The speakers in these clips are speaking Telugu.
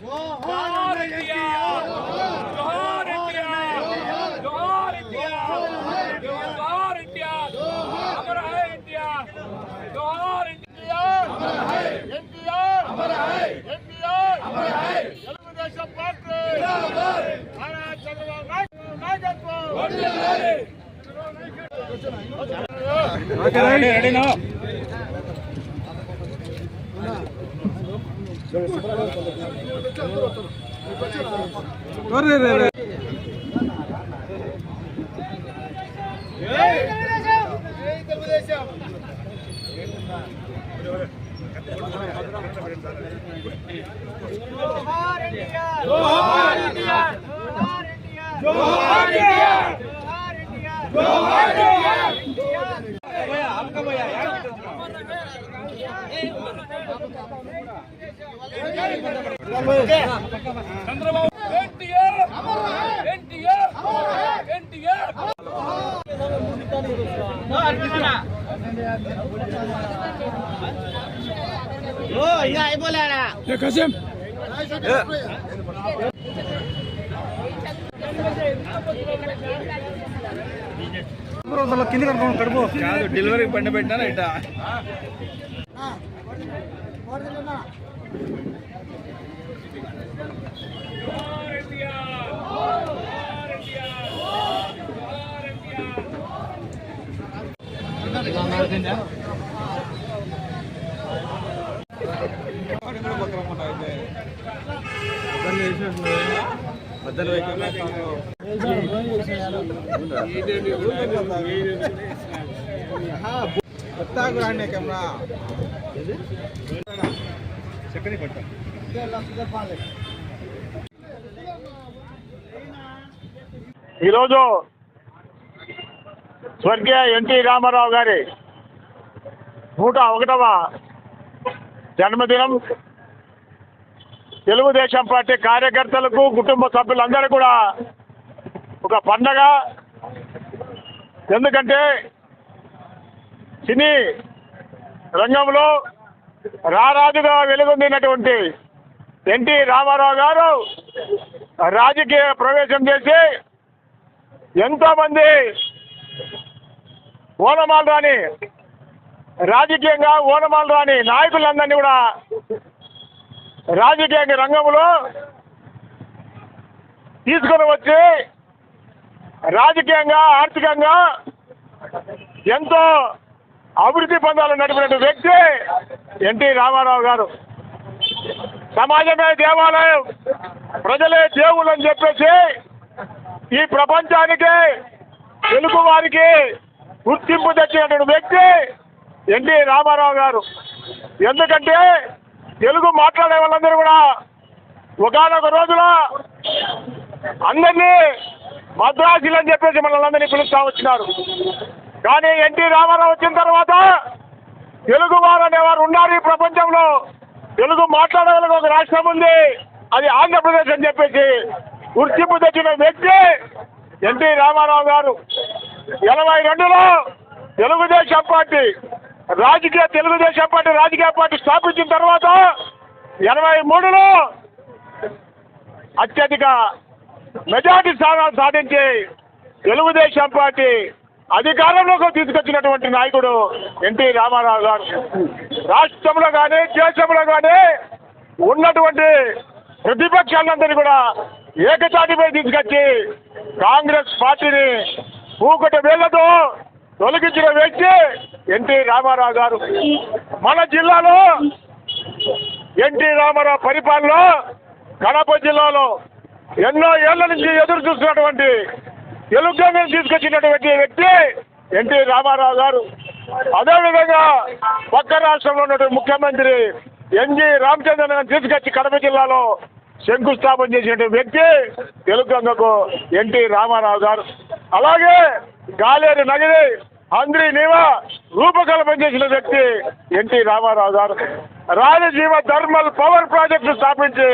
జోహార్ ఇండియా జోహార్ Go hard, India! Go hard, India! Chandrababu NTR NTR NTR కసేం కింద కనుకోండి కడుపు కాదు డెలివరీ బండి పెట్టినా కెమెరా. చక్కని ఈరోజు స్వర్గీయ ఎన్టీ రామారావు గారి నూట ఒకటవ జన్మదినం. తెలుగుదేశం పార్టీ కార్యకర్తలకు కుటుంబ సభ్యులందరూ కూడా ఒక పండగ. ఎందుకంటే సినీ రంగంలో రారాజుగా వెలుగొందినటువంటి ఎన్టీ రామారావు గారు రాజకీయ ప్రవేశం చేసి ఎంతోమంది ఓనమాలు రాని రాజకీయంగా ఓనమాలు రాని నాయకులందరినీ కూడా రాజకీయ రంగంలో తీసుకొని వచ్చి రాజకీయంగా ఆర్థికంగా ఎంతో అభివృద్ధి పొందాలని నడిపిన వ్యక్తి ఎన్టీ రామారావు గారు. సమాజమే దేవాలయం. ప్రజలే దేవుళ్ళు అని చెప్పేసి ఈ ప్రపంచానికి తెలుగు వారికి గుర్తింపు తెచ్చినటువంటి వ్యక్తి ఎన్టీ రామారావు గారు. ఎందుకంటే తెలుగు మాట్లాడే వాళ్ళందరూ కూడా ఒకనొక రోజున అందరినీ మద్రాసులు అని చెప్పేసి మనల్ని అందరినీ పిలుస్తా వచ్చినారు. కానీ ఎన్టీ రామారావు వచ్చిన తర్వాత తెలుగు వారు అనేవారు ఉన్నారు ఈ ప్రపంచంలో? తెలుగు మాట్లాడగల ఒక రాష్ట్రం ఉంది. అది ఆంధ్రప్రదేశ్ అని చెప్పేసి గుర్తింపు తెచ్చిన వ్యక్తి ఎన్టీ రామారావు గారు. ఎనభై రెండులో తెలుగుదేశం పార్టీ రాజకీయ తెలుగుదేశం పార్టీ రాజకీయ పార్టీ స్థాపించిన తర్వాత ఎనభై మూడులో అత్యధిక మెజార్టీ స్థానాలు సాధించి తెలుగుదేశం పార్టీ అధికారంలోకి తీసుకొచ్చినటువంటి నాయకుడు ఎన్టీ రామారావు గారు. రాష్ట్రంలో కానీ దేశంలో కానీ ఉన్నటువంటి ప్రతిపక్షాలందరినీ కూడా ఏకచాటిపై తీసుకొచ్చి కాంగ్రెస్ పార్టీని పూకటి వేళ్ళతో తొలగించిన వ్యక్తి ఎన్టీ రామారావు గారు. మన జిల్లాలో ఎన్టీ రామారావు పరిపాలన కడప జిల్లాలో ఎన్నో ఏళ్ళ నుంచి ఎదురు చూస్తున్నటువంటి తెలుగుని తీసుకొచ్చినటువంటి వ్యక్తి? ఎన్టీ రామారావు గారు. అదేవిధంగా పక్క రాష్ట్రంలో ఉన్నటువంటి ముఖ్యమంత్రి ఎన్జి రామచంద్రన్ గారిని తీసుకొచ్చి కడప జిల్లాలో శంకుస్థాపన చేసినటువంటి వ్యక్తి తెలుగుగంగకు ఎన్టీ రామారావు గారు. అలాగే గాలేరు నగిరి అంద్రి నీవ రూపకల్పన చేసిన వ్యక్తి ఎన్టీ రామారావు గారు. రాజజీవ థర్మల్ పవర్ ప్రాజెక్టు స్థాపించి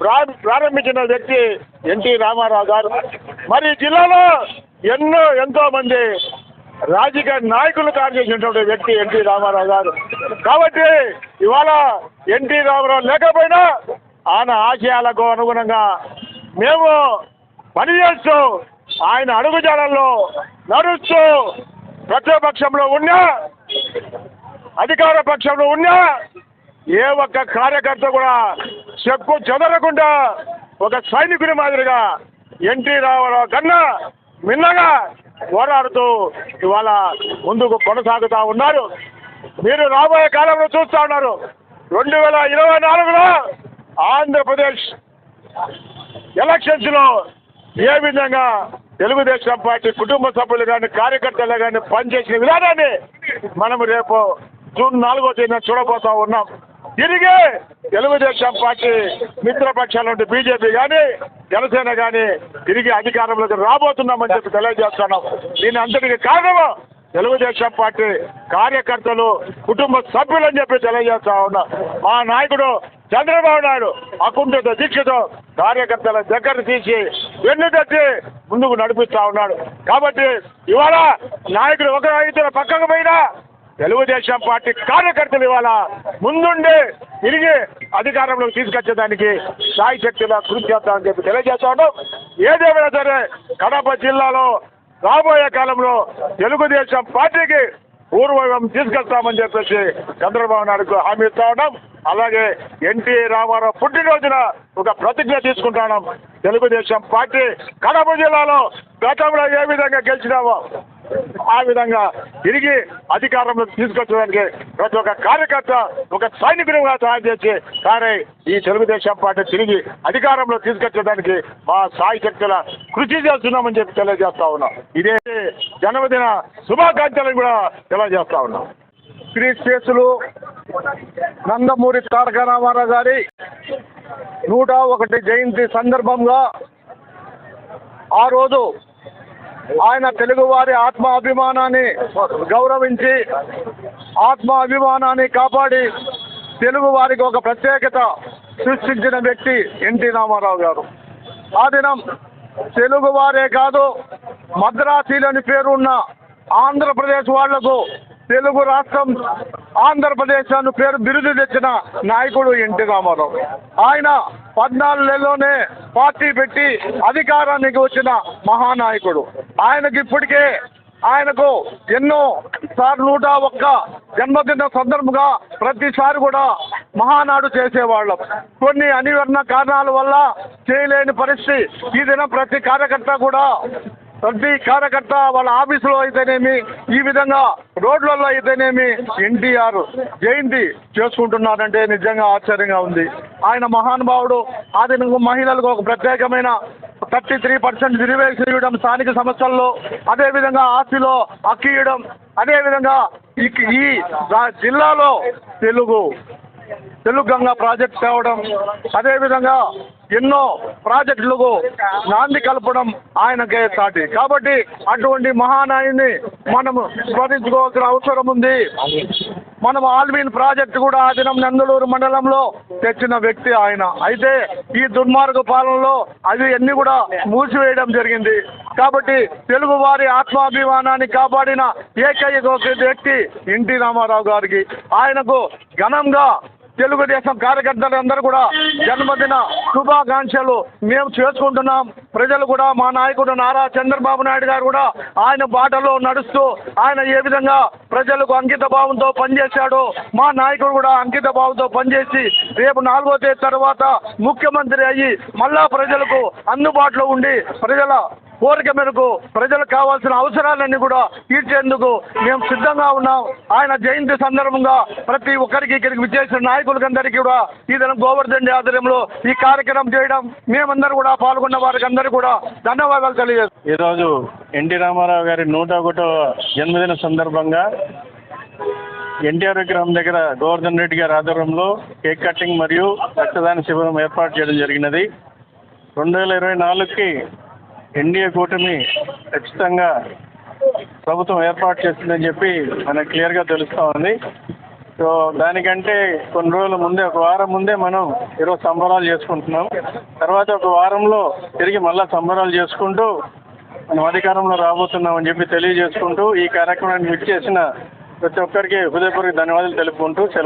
ప్రా- ప్రారంభించిన వ్యక్తి ఎన్టీ రామారావు గారు. మరి జిల్లాలో ఎన్నో ఎంతో మంది రాజకీయ నాయకులు కార్యచేసినటువంటి వ్యక్తి ఎన్టీ రామారావు గారు. కాబట్టి ఇవాళ ఎన్టీ రామారావు లేకపోయినా ఆయన ఆశయాలకు అనుగుణంగా మేము పనిచేస్తూ ఆయన అడుగుజాడల్లో నడుస్తూ ప్రతిపక్షంలో ఉన్నా అధికార పక్షంలో ఉన్నా ఏ ఒక్క కార్యకర్త కూడా చెప్పు చెదరకుండా ఒక సైనికుడి మాదిరిగా ఎన్టీ రామారావు కన్నా మిన్నగా పోరాడుతూ ఇవాళ ముందుకు కొనసాగుతా ఉన్నారు. మీరు రాబోయే కాలంలో చూస్తా ఉన్నారు. రెండు వేల ఇరవై నాలుగులో ఆంధ్రప్రదేశ్ ఎలక్షన్స్లో ఏ విధంగా తెలుగుదేశం పార్టీ కుటుంబ సభ్యులు కానీ కార్యకర్తలు కానీ పనిచేసిన విధానాన్ని మనం రేపు జూన్ నాలుగో తేదీన చూడబోతా ఉన్నాం. తిరిగి తెలుగుదేశం పార్టీ మిత్రపక్షాల నుండి బీజేపీ కానీ జనసేన కానీ తిరిగి అధికారంలోకి రాబోతున్నామని చెప్పి తెలియజేస్తున్నాం. దీని అంతటికి కారణము తెలుగుదేశం పార్టీ కార్యకర్తలు కుటుంబ సభ్యులు అని చెప్పి తెలియజేస్తా ఉన్నా. మా నాయకుడు చంద్రబాబు నాయుడు అకుంఠిత దీక్షతో కార్యకర్తల దగ్గర తీసి వెన్ను తట్టి ముందుకు నడిపిస్తా ఉన్నాడు. కాబట్టి ఇవాళ నాయకుడు ఒక ఇద్దరు పక్కకు పోయినా తెలుగుదేశం పార్టీ కార్యకర్తలు ఇవాళ ముందుండి తిరిగి అధికారంలోకి తీసుకొచ్చేదానికి సాయి శక్తిగా కృషి చేద్దామని చెప్పి తెలియజేస్తా ఉన్నాం. ఏదేమైనా సరే కడప జిల్లాలో రాబోయే కాలంలో తెలుగుదేశం పార్టీకి పూర్వం తీసుకెళ్తామని చెప్పేసి చంద్రబాబు నాయుడుకు హామీ ఇస్తా ఉన్నాం. అలాగే ఎన్టీ రామారావు పుట్టినరోజున ఒక ప్రతిజ్ఞ తీసుకుంటున్నాం తెలుగుదేశం పార్టీ కడప జిల్లాలో గతంలో ఏ విధంగా గెలిచినామో ఆ విధంగా తిరిగి అధికారంలో తీసుకొచ్చడానికి ప్రతి ఒక్క కార్యకర్త ఒక సైనికుడిగా సహాయం చేసి కానీ ఈ తెలుగుదేశం పార్టీ తిరిగి అధికారంలో తీసుకొచ్చడానికి మా సాయి శక్తుల కృషి చేస్తున్నామని చెప్పి తెలియజేస్తా ఉన్నాం. ఇదే జన్మదిన శుభాకాంక్షలను కూడా తెలియజేస్తా ఉన్నాం. శ్రీ శేషులు నందమూరి తారక రామారావు గారి నూట ఒకటి జయంతి సందర్భంగా ఆ రోజు ఆయన తెలుగువారి ఆత్మ అభిమానాన్ని గౌరవించి ఆత్మాభిమానాన్ని కాపాడి తెలుగు వారికి ఒక ప్రత్యేకత సృష్టించిన వ్యక్తి ఎన్టీ రామారావు గారు. ఆ దినం తెలుగు వారే కాదు మద్రాసీలని పేరున్న ఆంధ్రప్రదేశ్ వాళ్ళకు తెలుగు రాష్ట్రం ఆంధ్రప్రదేశ్ అను పేరు బిరుదు తెచ్చిన నాయకుడు ఎన్టీ రామారావు. ఆయన పద్నాలుగు నెలలోనే పార్టీ పెట్టి అధికారానికి వచ్చిన మహానాయకుడు. ఆయనకి ఇప్పటికే ఆయనకు ఎన్నో సార్లు నూట ఒక్క జన్మదిన సందర్భంగా ప్రతిసారి కూడా మహానాడు చేసేవాళ్ళం. కొన్ని అనివర్ణ కారణాల వల్ల చేయలేని పరిస్థితి. ఈ దినం ప్రతి కార్యకర్త కూడా ప్రతి కార్యకర్త వాళ్ళ ఆఫీసులో అయితేనేమి ఈ విధంగా రోడ్లలో అయితేనేమి ఎన్టీఆర్ జయంతి చేసుకుంటున్నారంటే నిజంగా ఆశ్చర్యంగా ఉంది. ఆయన మహానుభావుడు ఆధునిక మహిళలకు ఒక ప్రత్యేకమైన థర్టీ త్రీ పర్సెంట్ రిజర్వేషన్ ఇవ్వడం స్థానిక సంస్థల్లో అదేవిధంగా ఆస్తిలో హక్కు ఇవ్వడం అదేవిధంగా ఈ ఈ జిల్లాలో తెలుగు తెలుగు గంగా ప్రాజెక్ట్ తేవడం అదేవిధంగా ఎన్నో ప్రాజెక్టులకు నాంది కలపడం ఆయనకే సాటి కాబట్టి అటువంటి మహానాయుని మనము స్మరించుకోవాల్సిన అవసరం ఉంది. మనం ఆల్విన్ ప్రాజెక్ట్ కూడా ఆ దినం నందలూరు మండలంలో తెచ్చిన వ్యక్తి ఆయన. అయితే ఈ దుర్మార్గ పాలనలో అవి అన్ని కూడా మూసివేయడం జరిగింది. కాబట్టి తెలుగు వారి ఆత్మాభిమానాన్ని కాపాడిన ఏకైక వ్యక్తి ఎన్టీ రామారావు గారికి. ఆయనకు ఘనంగా తెలుగుదేశం కార్యకర్తలందరూ కూడా జన్మదిన శుభాకాంక్షలు మేము చేసుకుంటున్నాం. ప్రజలు కూడా మా నాయకుడు నారా చంద్రబాబు నాయుడు గారు కూడా ఆయన బాటలో నడుస్తూ ఆయన ఏ విధంగా ప్రజలకు అంకిత భావంతో పనిచేశాడో మా నాయకుడు కూడా అంకిత భావంతో పనిచేసి రేపు నాలుగో తేదీ తర్వాత ముఖ్యమంత్రి అయ్యి మళ్ళా ప్రజలకు అందుబాటులో ఉండి ప్రజల కోరిక మేరకు ప్రజలకు కావాల్సిన అవసరాలన్నీ కూడా తీర్చేందుకు మేము సిద్ధంగా ఉన్నాం. ఆయన జయంతి సందర్భంగా ప్రతి ఒక్కరికి ఇక్కడికి విచ్చేసిన నాయకులకందరికీ కూడా ఈ దినం గోవర్ధన్ ఆధ్వర్యంలో ఈ కార్యక్రమం చేయడం మేమందరూ కూడా పాల్గొన్న వారికి అందరూ కూడా ధన్యవాదాలు తెలియజేస్తాం ఈరోజు ఎన్టీ రామారావు గారి నూట ఒకటో జన్మదిన సందర్భంగా ఎన్టీఆర్ విగ్రహం దగ్గర గోవర్ధన్ రెడ్డి గారి ఆధ్వర్యంలో కేక్ కటింగ్ మరియు రక్తదాన శిబిరం ఏర్పాటు చేయడం జరిగినది. రెండు వేల ఇరవై నాలుగుకి ఎన్డీఏ కూటమి ఖచ్చితంగా ప్రభుత్వం ఏర్పాటు చేసిందని చెప్పి మనకు క్లియర్గా తెలుస్తూ ఉంది. సో దానికంటే కొన్ని రోజుల ముందే ఒక వారం ముందే మనం ఈరోజు సంబరాలు చేసుకుంటున్నాం. తర్వాత ఒక వారంలో తిరిగి మళ్ళీ సంబరాలు చేసుకుంటూ మనం అధికారంలో రాబోతున్నామని చెప్పి తెలియజేసుకుంటూ ఈ కార్యక్రమాన్ని విచ్చేసిన ప్రతి ఒక్కరికి హృదయపూర్వక ధన్యవాదాలు తెలుపుకుంటూ సెలవు